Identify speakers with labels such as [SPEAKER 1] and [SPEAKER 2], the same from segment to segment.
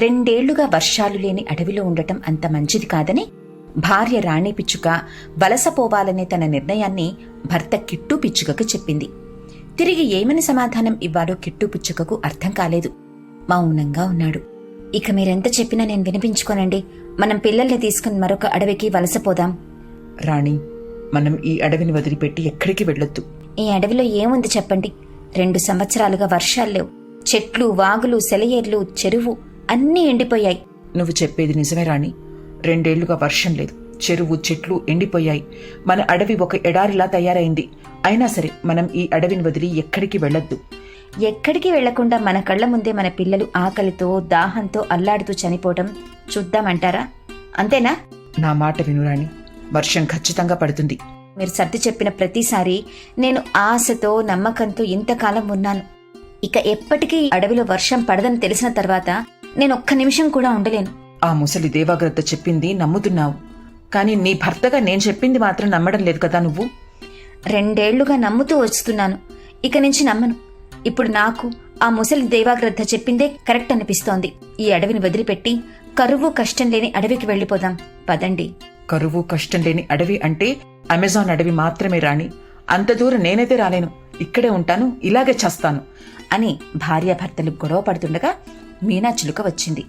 [SPEAKER 1] రెండేళ్ళుగా వర్షాలు లేని అడవిలో ఉండటం అంత మంచిది కాదని భార్య రాణి పిచ్చుక వలసపోవాలనే తన నిర్ణయాన్ని భర్త కిట్టు పిచ్చుకకు చెప్పింది. తిరిగి ఏమని సమాధానం ఇవ్వాలో కిట్టు పిచ్చుకకు అర్థం కాలేదు. మౌనంగా ఉన్నాడు. ఇక మీరెంత చెప్పినా నేను వినిపించుకోనండి. మనం పిల్లల్ని తీసుకుని మరొక అడవికి వలసపోదాం
[SPEAKER 2] రాణి మనం ఈ అడవిని వదిలిపెట్టి ఎక్కడికి వెళ్ళొద్దు.
[SPEAKER 1] ఈ అడవిలో ఏముంది చెప్పండి? రెండు సంవత్సరాలుగా వర్షాలు లేవు. చెట్లు వాగులు సెలయేర్లు చెరువు. అన్నీ ఎండిపోయాయి.
[SPEAKER 2] నువ్వు చెప్పేది నిజమే రాణి. రెండేళ్ళుగా వర్షం లేదు. చెరువు చెట్లు ఎండిపోయాయి. మన అడవి ఒక ఎడారిలా తయారైంది. అయినా సరే మనం ఈ అడవిని వదిలి ఎక్కడికి వెళ్ళొద్దు.
[SPEAKER 1] ఎక్కడికి వెళ్ళకుండా మన కళ్ళ ముందే మన పిల్లలు ఆకలితో దాహంతో అల్లాడుతూ చనిపోవటం చూద్దామంటారా? అంతేనా?
[SPEAKER 2] నా మాట విను రాణి. వర్షం ఖచ్చితంగా పడుతుంది.
[SPEAKER 1] మీరు సర్ది చెప్పిన ప్రతిసారి నేను ఆశతో నమ్మకంతో ఇంతకాలం ఉన్నాను. ఇక ఎప్పటికీ అడవిలో వర్షం పడదని తెలిసిన తర్వాత నేను ఒక్క నిమిషం కూడా ఉండలేను.
[SPEAKER 2] ఆ ముసలి దేవాగ్రత చెప్పింది నమ్ముతున్నావు. కానీ నీ భర్తగా నేను చెప్పింది మాత్రం నమ్మడం లేదు కదా నువ్వు?
[SPEAKER 1] రెండేళ్ళుగా నమ్ముతూ వస్తున్నాను. ఇక నుంచి నమ్మను. ఇప్పుడు నాకు ఆ ముసలి దేవాగ్రద్ద చెప్పిందే కరెక్ట్ అనిపిస్తోంది. ఈ అడవిని వదిలిపెట్టి కరువు కష్టం లేని అడవికి వెళ్ళిపోదాం. పదండి.
[SPEAKER 2] కరువు కష్టం లేని అడవి అంటే అమెజాన్ అడవి మాత్రమే రాణి. అంత దూరం నేనైతే రాలేను. ఇక్కడే ఉంటాను ఇలాగే చేస్తాను.
[SPEAKER 1] అని భార్యాభర్తలు గొడవ పడుతుండగా మీనా చిలుక వచ్చింది.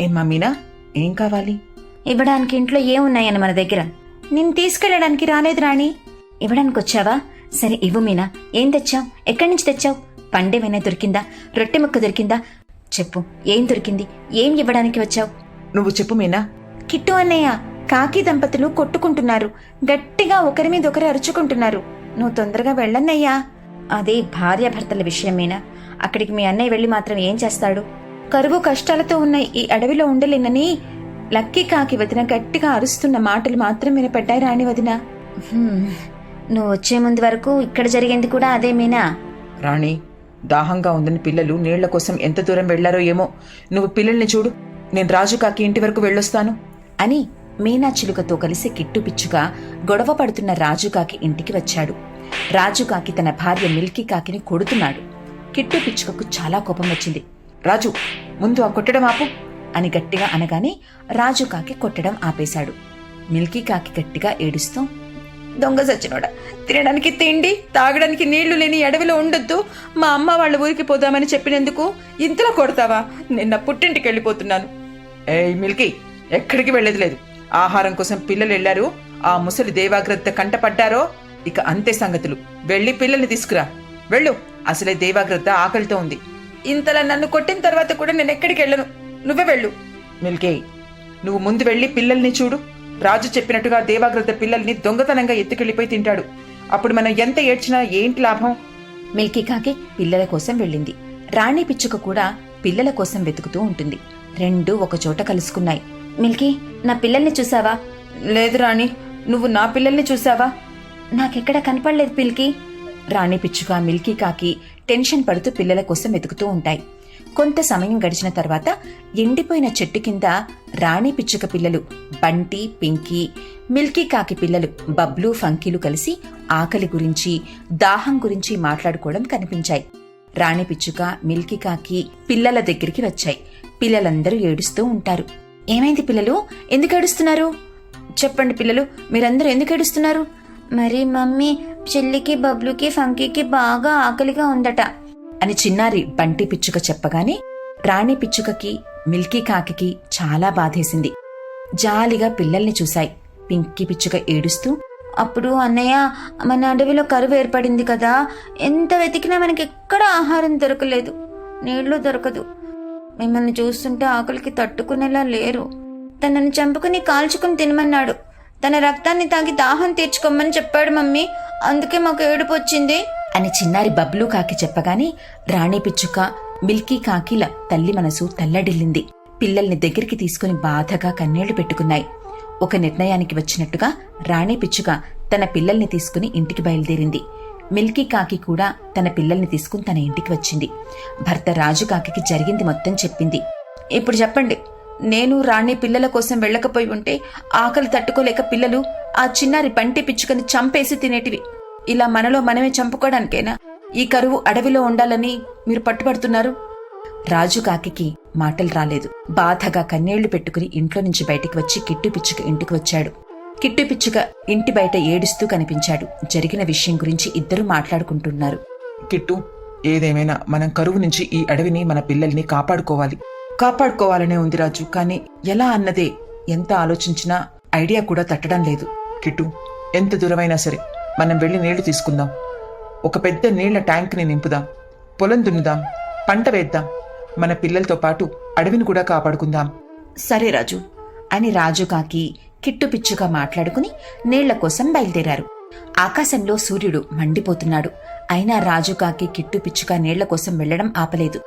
[SPEAKER 2] ఏమ్మా మీనా ఏం కావాలి?
[SPEAKER 1] ఇవ్వడానికి ఇంట్లో ఏమున్నాయని మన దగ్గర? నిన్ను తీసుకెళ్ళడానికి రాలేదు రాణి. ఇవ్వడానికి వచ్చావా సరే ఇవ్వు మీనా. ఏం తెచ్చావు? ఎక్కడి నుంచి తెచ్చావు? పండేమైనా దొరికిందా? రొట్టె ముక్క దొరికిందా? చెప్పు ఏం దొరికింది? ఏం ఇవ్వడానికి వచ్చావు?
[SPEAKER 2] నువ్వు చెప్పు మీనా.
[SPEAKER 1] కిట్టు అన్నయ్య కాకి దంపతులు కొట్టుకుంటున్నారు. గట్టిగా ఒకరి మీద ఒకరు అరుచుకుంటున్నారు. నువ్వు తొందరగా వెళ్ళన్నయ్యా. అదే భార్యాభర్తల విషయమేనా అక్కడికి మీ అన్నయ్య వెళ్ళి మాత్రం ఏం చేస్తాడు? కరువు కష్టాలతో ఉన్న ఈ అడవిలో ఉండలేనని లక్కీ కాకి వదిన గట్టిగా అరుస్తున్న మాటలు మాత్రం వినపడ్డాయి రాణి వదిన. నువ్వు వచ్చే ముందు వరకు ఇక్కడ జరిగింది కూడా అదేమేనా
[SPEAKER 2] రాణి దాహంగా ఉందని పిల్లలు నీళ్ళ కోసం ఎంత దూరం వెళ్ళారో ఏమో. నువ్వు పిల్లల్ని చూడు నేను రాజు కాకి ఇంటి వరకు వెళ్ళొస్తాను.
[SPEAKER 1] అని మీనా చిలుకతో కలిసి కిట్టు పిచ్చుగా గొడవ పడుతున్న రాజుకాకి ఇంటికి వచ్చాడు. రాజుకాకి తన భార్య మిల్కీ కాకిని కొడుతున్నాడు. కిట్టు పిచ్చుకకు చాలా కోపం వచ్చింది.
[SPEAKER 2] రాజు ముందు ఆ కొట్టడం ఆపు
[SPEAKER 1] అని గట్టిగా అనగానే రాజు కాకి కొట్టడం ఆపేశాడు. మిల్కీ కాకి గట్టిగా ఏడుస్తూ
[SPEAKER 2] దొంగ సచ్చినోడా తినడానికి తిండి తాగడానికి నీళ్ళు లేని అడవిలో ఉండొద్దు. మా అమ్మ వాళ్ళ ఊరికి పోదామని చెప్పినందుకు ఇంతలో కొడతావా? నిన్న పుట్టింటికి వెళ్ళిపోతున్నాను. ఏయ్ మిల్కీ ఎక్కడికి వెళ్ళేది లేదు. ఆహారం కోసం పిల్లలు వెళ్ళారు. ఆ ముసలి దేవాగ్రత కంటపడ్డారో? ఇక అంతే సంగతులు. వెళ్ళి పిల్లల్ని తీసుకురా. వెళ్ళు. అసలే దేవాగ్రత ఆకలితో ఉంది. ఇంతలా నన్ను కొట్టిన తర్వాత కూడా నేను ఎక్కడికి వెళ్ళను? నువ్వే వెళ్ళు. మిల్కే నువ్వు ముందు వెళ్ళి పిల్లల్ని చూడు. రాజు చెప్పినట్టుగా దేవాగ్రద్ద పిల్లల్ని దొంగతనంగా ఎత్తుకెళ్ళిపోయి తింటాడు. అప్పుడు మనం ఎంత ఏడ్చినా ఏంటి లాభం?
[SPEAKER 1] మిల్కీ కాకి పిల్లల కోసం వెళ్ళింది. రాణి పిచ్చుక కూడా పిల్లల కోసం వెతుకుతూ ఉంటుంది. రెండూ ఒకచోట కలుసుకున్నాయి. మిల్కీ నా పిల్లల్ని చూసావా?
[SPEAKER 2] లేదు రాణి నువ్వు నా పిల్లల్ని చూసావా?
[SPEAKER 1] నాకెక్కడ కనపడలేదు పిల్కి. రాణి పిచ్చుక మిల్కీ కాకి టెన్షన్ పడుతూ పిల్లల కోసం వెతుకుతూ ఉంటాయి. కొంత సమయం గడిచిన తర్వాత ఎండిపోయిన చెట్టు కింద రాణి పిచ్చుక పిల్లలు బంటి పింకీ మిల్కీ కాకి పిల్లలు బబ్లు ఫంకీలు కలిసి ఆకలి గురించి దాహం గురించి మాట్లాడుకోవడం కనిపించాయి. రాణి పిచ్చుక మిల్కీ కాకి పిల్లల దగ్గరికి వచ్చాయి. పిల్లలందరూ ఏడుస్తూ ఉంటారు. ఏమైంది పిల్లలు? ఎందుకు ఏడుస్తున్నారు? చెప్పండి పిల్లలు మీరందరూ ఎందుకు ఏడుస్తున్నారు? మరి మమ్మీ చెల్లికి బబ్లుకి ఫంకీకి బాగా ఆకలిగా ఉందట. అని చిన్నారి బంటి పిచ్చుక చెప్పగానే రాణి పిచ్చుకకి మిల్కీ కాకికి చాలా బాధేసింది. జాలిగా పిల్లల్ని చూశాయి. పింకీ పిచ్చుక ఏడుస్తూ అప్పుడు అన్నయ్య మన అడవిలో కరువు ఏర్పడింది కదా ఎంత వెతికినా మనకి ఎక్కడ ఆహారం దొరకలేదు. నీళ్ళు దొరకదు. మిమ్మల్ని చూస్తుంటే ఆకలికి తట్టుకునేలా లేరు. తనని చంపుకుని కాల్చుకుని తినమన్నాడు. తన రక్తాన్ని తాగి దాహం తీర్చుకోమని చెప్పాడు మమ్మీ. అందుకే మాకు ఏడుపు వచ్చింది. అని చిన్నారి బబ్లు కాకి చెప్పగానే రాణి పిచ్చుక మిల్కీ కాకిల తల్లి మనసు తల్లడిల్లింది. పిల్లల్ని దగ్గరికి తీసుకుని బాధగా కన్నీళ్ళు పెట్టుకున్నాయి. ఒక నిర్ణయానికి వచ్చినట్టుగా రాణి పిచ్చుక తన పిల్లల్ని తీసుకుని ఇంటికి బయలుదేరింది. మిల్కీ కాకి కూడా తన పిల్లల్ని తీసుకుని తన ఇంటికి వచ్చింది. భర్త రాజు కాకి జరిగింది మొత్తం చెప్పింది. ఇప్పుడు చెప్పండి నేను రాణి పిల్లల కోసం వెళ్ళకపోయి ఉంటే ఆకలి తట్టుకోలేక పిల్లలు ఆ చిన్నారి పంటి పిచ్చుకని చంపేసి తినేటివి. ఇలా మనలో మనమే చంపుకోవడానికేనా ఈ కరువు అడవిలో ఉండాలని మీరు పట్టుబడుతున్నారు? రాజు కాకికి మాటలు రాలేదు. బాధగా కన్నీళ్ళు పెట్టుకుని ఇంట్లో నుంచి బయటికి వచ్చి కిట్టు పిచ్చుక ఇంటికి వచ్చాడు. కిట్టు పిచ్చుక ఇంటి బయట ఏడుస్తూ కనిపించాడు. జరిగిన విషయం గురించి ఇద్దరూ మాట్లాడుకుంటున్నారు.
[SPEAKER 3] కిట్టు ఏదేమైనా మనం కరువు నుంచి ఈ అడవిని మన పిల్లల్ని కాపాడుకోవాలి. కాపాడుకోవాలనే ఉంది రాజు కానీ ఎలా అన్నదే ఎంత ఆలోచించినా ఐడియా కూడా తట్టడం లేదు. కిట్టు ఎంత దూరమైనా సరే మనం వెళ్ళి నీళ్ళు తీసుకుందాం. ఒక పెద్ద నీళ్ళ ట్యాంక్ని నింపుదాం. పొలం దున్నుదాం. పంట వేద్దాం. మన పిల్లలతో పాటు అడవిని కూడా కాపాడుకుందాం.
[SPEAKER 1] సరే రాజు అని రాజు కాకి కిట్టు పిచ్చుగా మాట్లాడుకుని నీళ్ళ కోసం బయలుదేరారు. ఆకాశంలో సూర్యుడు మండిపోతున్నాడు. అయినా రాజు కాకి కిట్టు పిచ్చుగా నీళ్ళ కోసం వెళ్ళడం ఆపలేదు.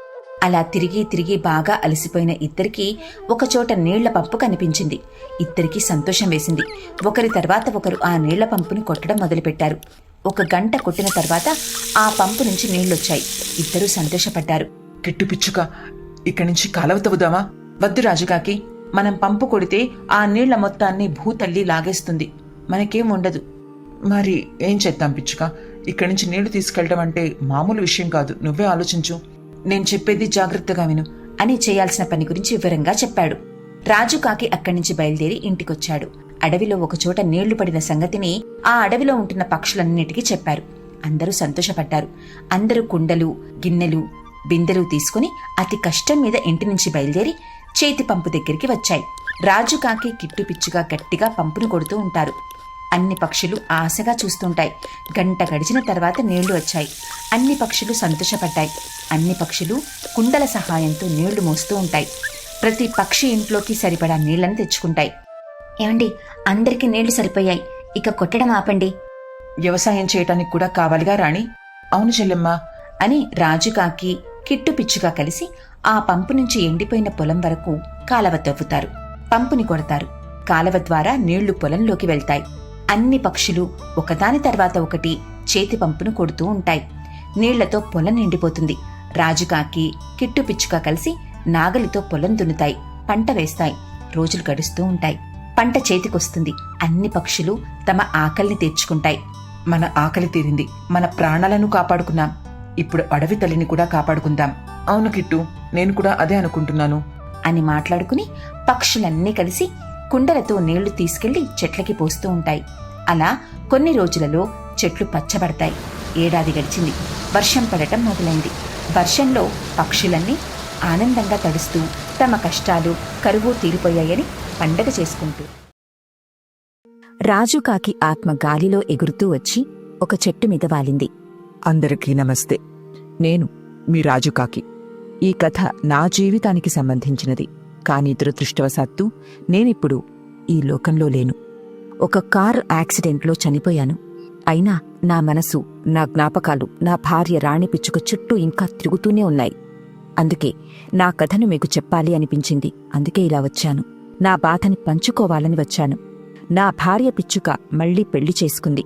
[SPEAKER 1] అలా తిరిగి తిరిగి బాగా అలసిపోయిన ఇద్దరికీ ఒకచోట నీళ్ళ పంపు కనిపించింది. ఇద్దరికీ సంతోషం వేసింది. ఒకరి తర్వాత ఒకరు ఆ నీళ్ళ పంపుని కొట్టడం మొదలుపెట్టారు. ఒక గంట కొట్టిన తర్వాత ఆ పంపు నుంచి నీళ్ళొచ్చాయి. ఇద్దరూ సంతోషపడ్డారు.
[SPEAKER 3] కిట్టు పిచ్చుక ఇక్కడి నుంచి కాలవ తవ్వుదామా? వద్దు రాజుగాకి. మనం పంపు కొడితే ఆ నీళ్ళ మొత్తాన్ని భూతల్లి లాగేస్తుంది. మనకేం ఉండదు మరి ఏం చేద్దాం పిచ్చుక? ఇక్కడి నుంచి నీళ్ళు తీసుకెళ్ళడం అంటే మామూలు విషయం కాదు. నువ్వే ఆలోచించు.
[SPEAKER 1] నేను చెప్పేది జాగ్రత్తగా విను. అని చేయాల్సిన పని గురించి వివరంగా చెప్పాడు. రాజు కాకి అక్కడి నుంచి బయలుదేరి ఇంటికొచ్చాడు. అడవిలో ఒకచోట నీళ్ళు పడిన సంగతిని ఆ అడవిలో ఉంటున్న పక్షులన్నిటికీ చెప్పారు. అందరూ సంతోషపడ్డారు. అందరూ కుండలు గిన్నెలు బిందెలు తీసుకుని అతి కష్టం మీద ఇంటి నుంచి బయలుదేరి చేతి పంపు దగ్గరికి వచ్చాయి. రాజు కాకి కిట్టు పిచ్చుగా గట్టిగా పంపును కొడుతూ ఉంటారు. అన్ని పక్షులు ఆశగా చూస్తుంటాయి. గంట గడిచిన తర్వాత నీళ్ళు వచ్చాయి. అన్ని పక్షులు సంతోషపడ్డాయి. అన్ని పక్షులు కుండల సహాయంతో నీళ్ళు మోస్తూ ఉంటాయి. ప్రతి పక్షి ఇంట్లోకి సరిపడా నీళ్ళను తెచ్చుకుంటాయి. ఏమండి అందరికీ నీళ్ళు సరిపోయాయి. ఇక కొట్టడం ఆపండి.
[SPEAKER 3] వ్యవసాయం చేయటానికి కూడా కావాలిగా రాణి? అవును చెల్లెమ్మా
[SPEAKER 1] అని రాజుకాకి కిట్టు పిచ్చుగా కలిసి ఆ పంపు నుంచి ఎండిపోయిన పొలం వరకు కాలవ తవ్వుతారు. పంపుని కొడతారు. కాలవ ద్వారా నీళ్ళు పొలంలోకి వెళ్తాయి. అన్ని పక్షులు ఒకదాని తర్వాత ఒకటి చేతి పంపును కొడుతూ ఉంటాయి. నీళ్ళతో పొలం నిండిపోతుంది. రాజుకాకి కిట్టు పిచ్చుక కలిసి నాగలితో పొలం దున్నుతాయి. పంట వేస్తాయి. రోజులు గడుస్తూ ఉంటాయి. పంట చేతికొస్తుంది. అన్ని పక్షులు తమ ఆకలిని తీర్చుకుంటాయి.
[SPEAKER 3] మన ఆకలి తీరింది. మన ప్రాణాలను కాపాడుకున్నాం. ఇప్పుడు అడవి తల్లిని కూడా కాపాడుకుందాం. అవును కిట్టు నేను కూడా అదే అనుకుంటున్నాను.
[SPEAKER 1] అని మాట్లాడుకుని పక్షులన్నీ కలిసి కుండలతో నీళ్ళు తీసుకెళ్ళి చెట్లకి పోస్తూ ఉంటాయి. అలా కొన్ని రోజులలో చెట్లు పచ్చబడతాయి. ఏడాది గడిచింది. వర్షం పడటం మొదలైంది. వర్షంలో పక్షులన్నీ ఆనందంగా తడుస్తూ తమ కష్టాలు కరువు తీరిపోయాయని పండగ చేసుకుంటూ. రాజుకాకి ఆత్మ గాలిలో ఎగురుతూ వచ్చి ఒక చెట్టు మీద వాలింది.
[SPEAKER 4] అందరికీ నమస్తే. నేను మీ రాజుకాకి ఈ కథ నా జీవితానికి సంబంధించినది. కానీ దురదృష్టవశాత్తు నేనిప్పుడు ఈ లోకంలో లేను.
[SPEAKER 1] ఒక కారు యాక్సిడెంట్లో చనిపోయాను. అయినా నా మనసు నా జ్ఞాపకాలు నా భార్య రాణి పిచ్చుక చుట్టూ ఇంకా తిరుగుతూనే ఉన్నాయి. అందుకే నా కథను మీకు చెప్పాలి అనిపించింది. అందుకే ఇలా వచ్చాను. నా బాధని పంచుకోవాలని వచ్చాను. నా భార్య పిచ్చుక మళ్ళీ పెళ్ళి చేసుకుంది.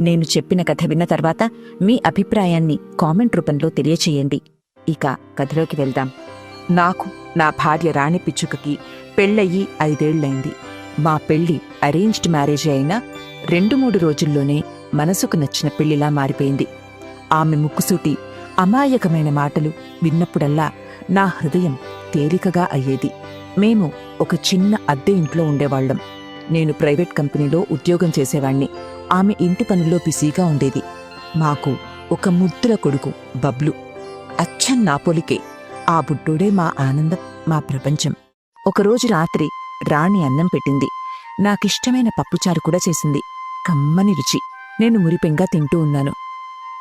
[SPEAKER 1] నేను చెప్పిన కథ విన్న తర్వాత మీ అభిప్రాయాన్ని కామెంట్ రూపంలో తెలియచేయండి. ఇక కథలోకి వెళ్దాం.
[SPEAKER 4] నాకు నా భార్య రాణి పిచ్చుకకి పెళ్ళయి ఐదేళ్ళైంది. మా పెళ్ళి అరేంజ్డ్ మ్యారేజ్ అయినా రెండు మూడు రోజుల్లోనే మనసుకు నచ్చిన పెళ్ళిలా మారిపోయింది. ఆమె ముక్కుసూటి అమాయకమైన మాటలు విన్నప్పుడల్లా నా హృదయం తేలికగా అయ్యేది. మేము ఒక చిన్న అద్దె ఇంట్లో ఉండేవాళ్ళం నేను ప్రైవేట్ కంపెనీలో ఉద్యోగం చేసేవాణ్ణి. ఆమె ఇంటి పనుల్లో బిజీగా ఉండేది. మాకు ఒక ముద్దుల కొడుకు బబ్లు. అచ్చం నాపోలికే ఆ బుడ్డోడే మా ఆనందం మా ప్రపంచం. ఒకరోజు రాత్రి రాణి అన్నం పెట్టింది. నాకిష్టమైన పప్పుచారు కూడా చేసింది. కమ్మని రుచి. నేను మురిపెంగా తింటూ ఉన్నాను.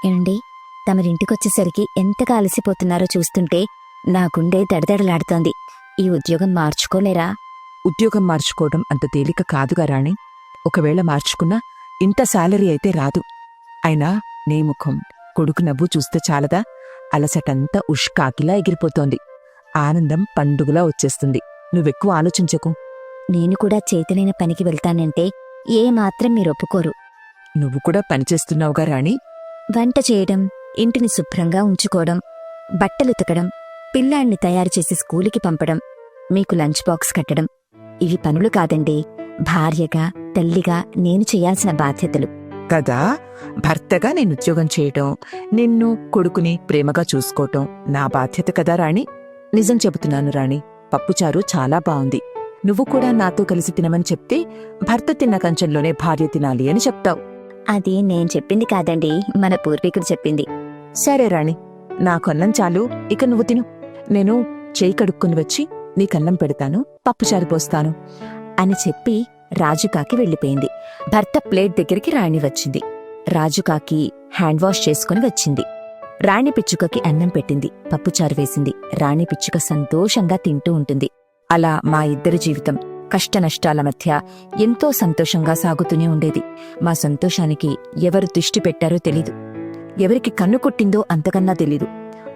[SPEAKER 5] ఏమండి? తమరింటికొచ్చేసరికి ఎంతగా అలసిపోతున్నారో చూస్తుంటే నా గుండె దడదడలాడుతోంది. ఈ ఉద్యోగం మార్చుకోలేరా?
[SPEAKER 4] ఉద్యోగం మార్చుకోవడం అంత తేలిక కాదుగా రాణి. ఒకవేళ మార్చుకున్నా ఇంత శాలరీ అయితే రాదు. అయినా నీ ముఖం కొడుకు నవ్వు చూస్తే చాలదా? అలసటంతా ఉష్కాకిలా ఎగిరిపోతోంది. ఆనందం పండుగలా వచ్చేస్తుంది. నువ్వెక్కువ ఆలోచించకు.
[SPEAKER 5] నేను కూడా చేతనైన పనికి వెళ్తానంటే ఏ మాత్రం మీరు ఒప్పుకోరు.
[SPEAKER 4] నువ్వు కూడా పనిచేస్తున్నావుగా రాణి.
[SPEAKER 5] వంట చేయడం ఇంటిని శుభ్రంగా ఉంచుకోవడం బట్టలు ఉతకడం పిల్లాన్ని తయారు చేసి స్కూలుకి పంపడం మీకు లంచ్ బాక్స్ కట్టడం ఇవి పనులు కాదండి. భార్యగా తల్లిగా నేను చేయాల్సిన బాధ్యతలు.
[SPEAKER 4] కదా భర్తగా నేను ఉద్యోగం చేయటం నిన్ను కొడుకుని ప్రేమగా చూసుకోవటం నా బాధ్యత కదా రాణి? నిజం చెబుతున్నాను రాణి పప్పుచారు చాలా బావుంది. నువ్వు కూడా నాతో కలిసి తినమని చెప్తే భర్త తిన్న కంచంలోనే భార్య తినాలి అని చెప్తావు.
[SPEAKER 5] అది నేను చెప్పింది కాదండి మన పూర్వీకుడు చెప్పింది.
[SPEAKER 4] సరే రాణి నాకన్నం చాలు ఇక నువ్వు తిను. నేను చేయి కడుక్కుని వచ్చి నీకన్నం పెడతాను పప్పుచారు పోస్తాను
[SPEAKER 5] అని చెప్పి రాజుకాకి వెళ్ళిపోయింది. భర్త ప్లేట్ దగ్గరికి రాణి వచ్చింది. రాజుకాకి హ్యాండ్ వాష్ చేసుకుని వచ్చింది. రాణి పిచ్చుకకి అన్నం పెట్టింది. పప్పుచారు వేసింది. రాణి పిచ్చుక సంతోషంగా తింటూ ఉంటుంది. అలా మా ఇద్దరి జీవితం కష్టనష్టాల మధ్య ఎంతో సంతోషంగా సాగుతూనే ఉండేది. మా సంతోషానికి ఎవరు దృష్టి పెట్టారో తెలీదు. ఎవరికి కన్ను కొట్టిందో అంతకన్నా తెలీదు.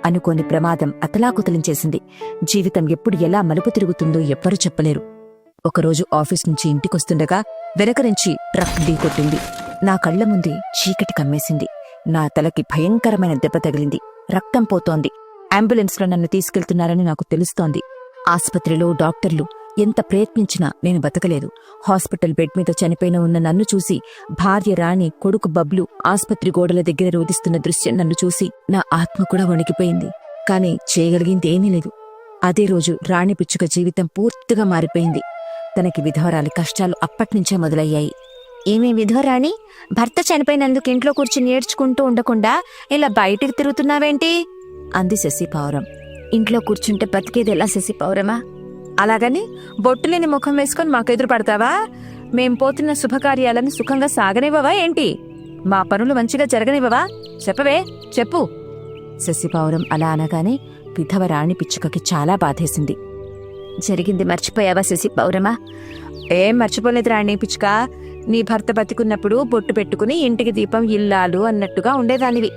[SPEAKER 5] అనుకోని ప్రమాదం అతలాకుతలించేసింది జీవితం ఎప్పుడు ఎలా మలుపు తిరుగుతుందో ఎవ్వరూ చెప్పలేరు. ఒకరోజు ఆఫీస్ నుంచి ఇంటికొస్తుండగా వెనక నుంచి ట్రక్ ఢీ కొట్టింది. నా కళ్ళ ముందే చీకటి కమ్మేసింది. నా తలకి భయంకరమైన దెబ్బ తగిలింది. రక్తం పోతోంది. అంబులెన్స్లో నన్ను తీసుకెళ్తున్నారని నాకు తెలుస్తోంది. ఆసుపత్రిలో డాక్టర్లు ఎంత ప్రయత్నించినా నేను బతకలేదు. హాస్పిటల్ బెడ్ మీద చనిపోయిన ఉన్న నన్ను చూసి భార్య రాణి కొడుకు బబ్లు ఆసుపత్రి గోడల దగ్గర రోధిస్తున్న దృశ్యం నన్ను చూసి నా ఆత్మ కూడా వణికిపోయింది. కానీ చేయగలిగింది ఏమీ లేదు. అదే రోజు రాణి పిచ్చుక జీవితం పూర్తిగా మారిపోయింది. తనకి విధవరాలి కష్టాలు అప్పట్నుంచే మొదలయ్యాయి. ఏమీ విధవరాణి? భర్త చనిపోయినందుకు ఇంట్లో కూర్చుని ఏడ్చుకుంటూ ఉండకుండా ఇలా బయటికి తిరుగుతున్నావేంటి? అంది శశి ఇంట్లో కూర్చుంటే బతికేది ఎలా శశి అలాగని అలాగని బొట్టులేని ముఖం వేసుకొని మాకు పడతావా? మేం పోతున్న శుభకార్యాలను సుఖంగా సాగనివ్వవా ఏంటి? మా పనులు మంచిగా జరగనివ్వవా? చెప్పవే చెప్పు. శశిపౌరం అలా అనగానే విధవరాణి పిచ్చుకకి చాలా బాధేసింది. జరిగింది మర్చిపోయావా శశి పౌరమా? ఏం మర్చిపోలేదు రాణి పిచ్చుక. నీ భర్త బతికున్నప్పుడు బొట్టు పెట్టుకుని ఇంటికి దీపం ఇల్లాలు అన్నట్టుగా ఉండేదానివి.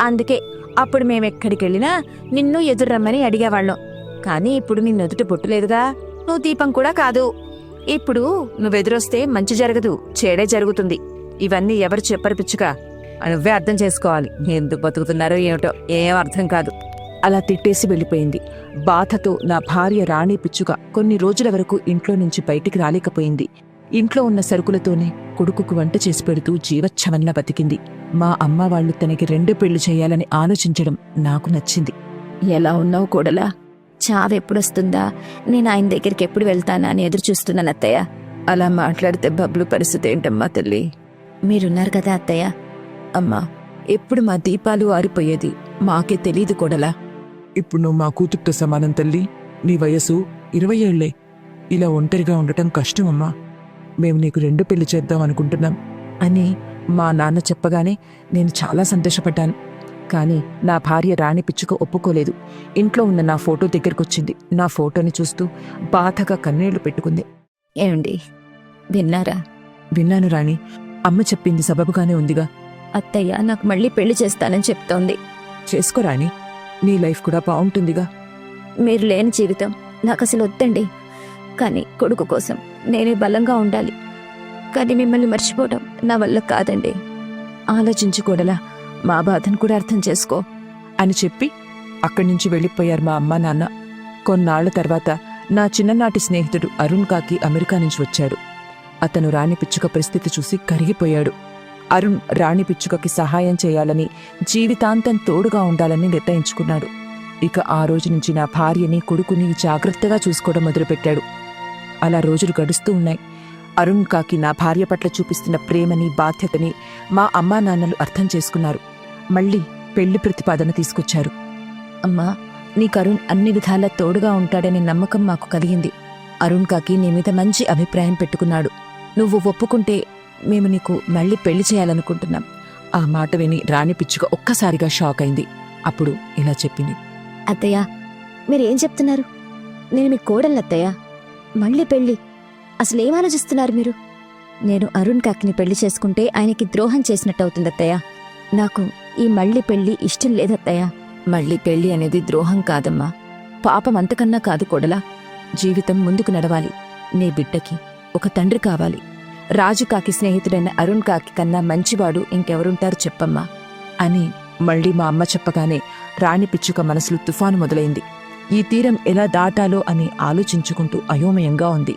[SPEAKER 5] అందుకే అప్పుడు మేము వెళ్ళినా నిన్ను ఎదురమ్మని అడిగేవాళ్ళం. కానీ ఇప్పుడు నీ నదుట బొట్టు లేదుగా. నువ్వు దీపం కూడా కాదు. ఇప్పుడు నువ్వెదురొస్తే మంచి జరగదు చేడే జరుగుతుంది. ఇవన్నీ ఎవరు చెప్పరు పిచ్చుక. నువ్వే అర్థం చేసుకోవాలి. ఎందుకు బతుకుతున్నారో ఏమిటో ఏం అర్థం కాదు.
[SPEAKER 4] అలా తిట్టేసి వెళ్ళిపోయింది. బాధతో నా భార్య రాణి పిచ్చుక కొన్ని రోజుల వరకు ఇంట్లో నుంచి బయటికి రాలేకపోయింది. ఇంట్లో ఉన్న సరుకులతోనే కొడుకుకు వంట చేసి పెడుతూ జీవచ్ఛవంలా బతికింది. మా అమ్మ వాళ్ళు తనకి రెండు పెళ్ళి చేయాలని ఆలోచించడం నాకు నచ్చింది.
[SPEAKER 5] ఎలా ఉన్నావు కోడలా? చావెప్పుడొస్తుందా నేను ఆయన దగ్గరికి ఎప్పుడు వెళ్తానా అని ఎదురు చూస్తున్నాను అత్తయ్య.
[SPEAKER 4] అలా మాట్లాడితే బబ్లు పరిస్థితి ఏంటమ్మా తల్లి?
[SPEAKER 5] మీరున్నారు కదా అత్తయ్య.
[SPEAKER 4] అమ్మా ఎప్పుడు మా దీపాలు ఆరిపోయేది మాకే తెలీదు కొడలా.
[SPEAKER 3] ఇప్పుడు నువ్వు మా కూతురుతో సమానం తల్లి. నీ వయసు ఇరవై ఏళ్ళే ఇలా ఒంటరిగా ఉండటం కష్టమమ్మా మేము నీకు రెండు పెళ్ళి చేద్దాం అనుకుంటున్నాం.
[SPEAKER 4] అని మా నాన్న చెప్పగానే నేను చాలా సంతోషపడ్డాను. కానీ నా భార్య రాణి పిచ్చుక ఒప్పుకోలేదు. ఇంట్లో ఉన్న నా ఫోటో దగ్గరకొచ్చింది. నా ఫోటోని చూస్తూ బాధగా కన్నీళ్ళు పెట్టుకుంది.
[SPEAKER 5] ఏమండి? విన్నారా?
[SPEAKER 4] విన్నాను రాణి. అమ్మ చెప్పింది సబబుగానే ఉందిగా.
[SPEAKER 5] అత్తయ్య నాకు మళ్ళీ పెళ్ళి చేస్తానని చెప్తోంది.
[SPEAKER 4] చేసుకో రాణి. నీ లైఫ్ కూడా బాగుంటుందిగా.
[SPEAKER 5] మీరు లేని జీవితం నాకు అసలు వద్దండి. కానీ కొడుకు కోసం నేనే బలంగా ఉండాలి. కానీ మిమ్మల్ని మర్చిపోవడం నా వల్ల కాదండి.
[SPEAKER 4] ఆలోచించుకోడలా మా బాధను కూడా అర్థం చేసుకో అని చెప్పి అక్కడి నుంచి వెళ్ళిపోయారు మా అమ్మ నాన్న. కొన్నాళ్ళ తర్వాత నా చిన్ననాటి స్నేహితుడు అరుణ్ కాకి అమెరికా నుంచి వచ్చాడు అతను రాణి పిచ్చుక పరిస్థితి చూసి కరిగిపోయాడు. అరుణ్ రాణి పిచ్చుకకి సహాయం చేయాలని జీవితాంతం తోడుగా ఉండాలని నిర్ణయించుకున్నాడు. ఇక ఆ రోజు నుంచి నా భార్యని కొడుకుని జాగ్రత్తగా చూసుకోవడం మొదలుపెట్టాడు. అలా రోజులు గడుస్తూ ఉన్నాయి. అరుణ్ కాకి నా భార్య పట్ల చూపిస్తున్న ప్రేమని బాధ్యతని మా అమ్మా నాన్నలు అర్థం చేసుకున్నారు. మళ్ళీ పెళ్ళి ప్రతిపాదన తీసుకొచ్చారు.
[SPEAKER 5] అమ్మా నీకు అరుణ్ అన్ని విధాలా తోడుగా ఉంటాడనే నమ్మకం మాకు కలిగింది. అరుణ్ కాకి నీ మీద మంచి అభిప్రాయం పెట్టుకున్నాడు. నువ్వు ఒప్పుకుంటే మేము నీకు మళ్ళీ పెళ్ళి చేయాలనుకుంటున్నాం.
[SPEAKER 4] ఆ మాట విని రాణి పిచ్చుక ఒక్కసారిగా షాక్ అయింది. అప్పుడు ఇలా చెప్పింది.
[SPEAKER 5] అత్తయ్య మీరేం చెప్తున్నారు? నేను మీ కోడలు అత్తయ్య. మళ్ళీ పెళ్ళి అసలు ఏం ఆలోచిస్తున్నారు మీరు? నేను అరుణ్ కాకిని పెళ్ళి చేసుకుంటే ఆయనకి ద్రోహం చేసినట్టు అవుతుంది అత్తయ్య. నాకు ఈ మళ్ళీ పెళ్ళి ఇష్టం లేదత్తయ్య మళ్ళీ పెళ్ళి అనేది ద్రోహం కాదమ్మా. పాపం అంతకన్నా కాదు కొడలా. జీవితం ముందుకు నడవాలి. నీ బిడ్డకి ఒక తండ్రి కావాలి. రాజు కాకి స్నేహితుడైన అరుణ్ కాకి కన్నా మంచివాడు ఇంకెవరుంటారు చెప్పమ్మా?
[SPEAKER 4] అని మళ్ళీ మా అమ్మ చెప్పగానే రాణి పిచ్చుక మనసులో తుఫాను మొదలైంది. ఈ తీరం ఎలా దాటాలో అని ఆలోచించుకుంటూ అయోమయంగా ఉంది.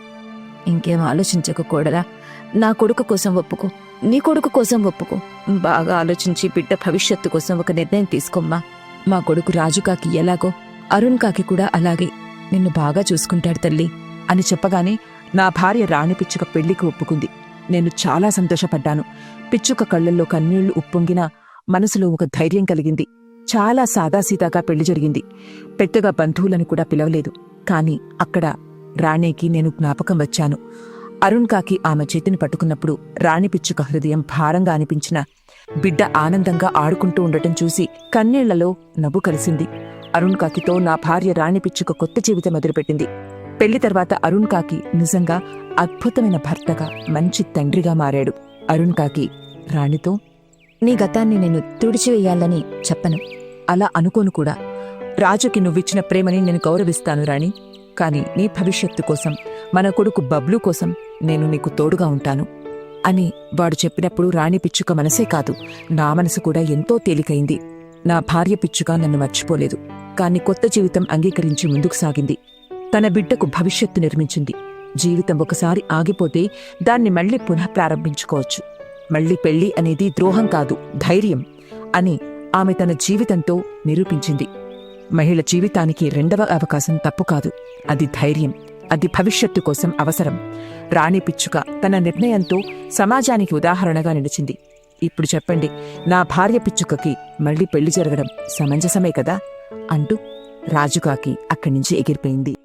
[SPEAKER 5] ఇంకేం ఆలోచించకు నా కొడుకు కోసం ఒప్పుకో. నీ కొడుకు కోసం ఒప్పుకో. బాగా ఆలోచించి బిడ్డ భవిష్యత్తు కోసం ఒక నిర్ణయం తీసుకోమ్మా.
[SPEAKER 4] మా కొడుకు రాజుకాకి ఎలాగో అరుణ్ కాకి కూడా అలాగే. నిన్ను బాగా చూసుకుంటాడు తల్లి అని చెప్పగానే నా భార్య రాణి పిచ్చుక పెళ్ళికి ఒప్పుకుంది. నేను చాలా సంతోషపడ్డాను. పిచ్చుక కళ్ళల్లో కన్నీళ్ళు ఉప్పొంగినా మనసులో ఒక ధైర్యం కలిగింది. చాలా సాదాసీదాగా పెళ్ళి జరిగింది. పెద్దగా బంధువులను కూడా పిలవలేదు. కాని అక్కడ రాణికి నేను జ్ఞాపకం వచ్చాను. అరుణ్ కాకి ఆమె చేతిని పట్టుకున్నప్పుడు రాణి పిచ్చుక హృదయం భారంగా అనిపించిన బిడ్డ ఆనందంగా ఆడుకుంటూ ఉండటం చూసి కన్నీళ్ళలో నవ్వు కలిసింది. అరుణ్ కాకితో నా భార్య రాణి పిచ్చుక కొత్త జీవితం మొదలుపెట్టింది. పెళ్ళి తర్వాత అరుణ్ కాకి నిజంగా అద్భుతమైన భర్తగా మంచి తండ్రిగా మారాడు. అరుణ్ కాకి రాణితో
[SPEAKER 5] నీ గతాన్ని నేను తుడిచివేయాలని చెప్పను.
[SPEAKER 4] అలా అనుకోను కూడా. రాజుకి నువ్విచ్చిన ప్రేమని నేను గౌరవిస్తాను రాణి. కాని నీ భవిష్యత్తు కోసం మన కొడుకు బబ్లు కోసం నేను నీకు తోడుగా ఉంటాను. అని వాడు చెప్పినప్పుడు రాణి పిచ్చుక మనసే కాదు. నా మనసు కూడా ఎంతో తేలికైంది. నా భార్య పిచ్చుక నన్ను మర్చిపోలేదు. కాని కొత్త జీవితం అంగీకరించి ముందుకు సాగింది. తన బిడ్డకు భవిష్యత్తు నిర్మించింది. జీవితం ఒకసారి ఆగిపోతే దాన్ని మళ్ళీ పునః ప్రారంభించుకోవచ్చు. మళ్ళీ పెళ్ళి అనేది ద్రోహం కాదు ధైర్యం అని ఆమె తన జీవితంతో నిరూపించింది. మహిళ జీవితానికి రెండవ అవకాశం తప్పు కాదు. అది ధైర్యం అది భవిష్యత్తు కోసం అవసరం. రాణి పిచ్చుక తన నిర్ణయంతో సమాజానికి ఉదాహరణగా నిలిచింది. ఇప్పుడు చెప్పండి నా భార్య పిచ్చుకకి మళ్ళీ పెళ్ళి జరగడం సమంజసమే కదా? అంటూ రాజుగాకి అక్కడి నుంచి ఎగిరిపోయింది.